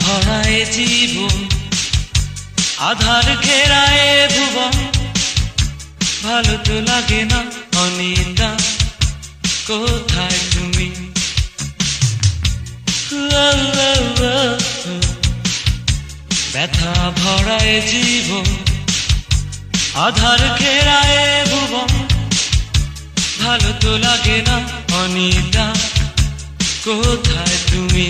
ভরায় জীবন, আধার ঘেরায় ভুবন। ভালো তো লাগে না অনিতা, কোথায় তুমি। ব্যথা ভরায় জীবন, আধার ঘেরায় ভুবন। ভালো তো লাগে না অনিতা, কোথায় তুমি?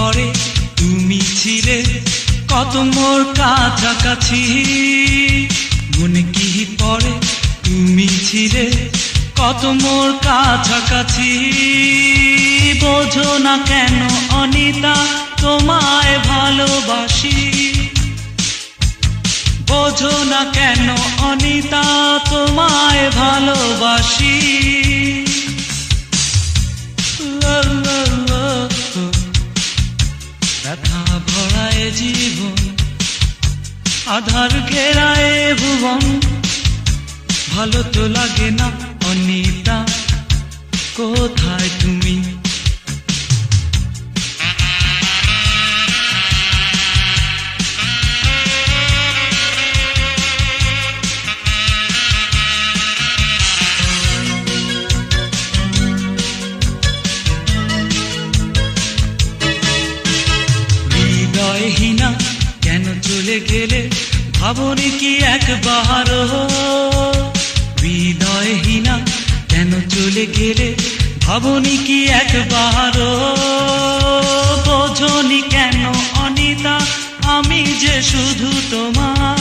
পরে তুমি ছিলে, কত মোর কাছাকাছি। মনে কি পরে তুমি ছিলে, কত মোর কাছাকাছি। বোঝো না কেন অনিতা, তোমায় ভালোবাসি। বোঝো না কেন অনিতা, তোমায় ভালোবাসি। আধার ঘেরায় ভুবন। ভালো তো লাগে না অনিতা। কোথায় তুমি? হৃদয়হীনা কেন চলে গেলে? ভাবনি কি একবার হৃদয়হীনা কেন চলে গেলে? ভাবনি কি একবার বোঝনি কেন অনিতা? আমি যে শুধু তোমার।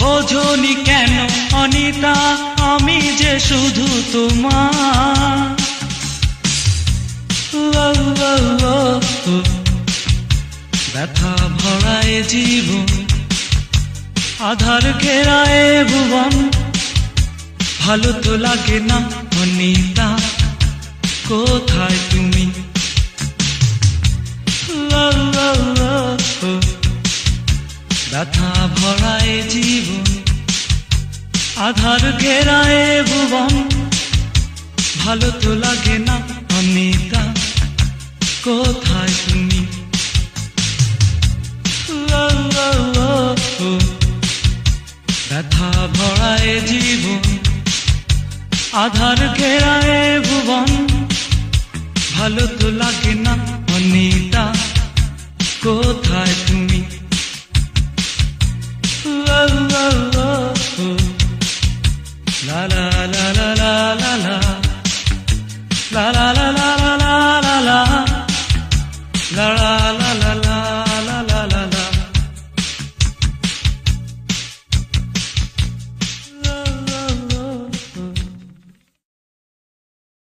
বোঝনি কেন অনিতা? আমি যে শুধু তোমার। জীবন, আধার ঘেরায় ভুবন। ভালো তো লাগে না অনিতা কোথায় তুমি। ব্যথা ভরায় জীবন, আধার ঘেরায় ভুবন। ভালো তো লাগে না ব্যথা ভরায় জীবন আধার ঘেরায় ভুবন ভালো তো লাগে না অনিতা কোথায় তুমি লা লা লা লা লা লা লা লা লা লা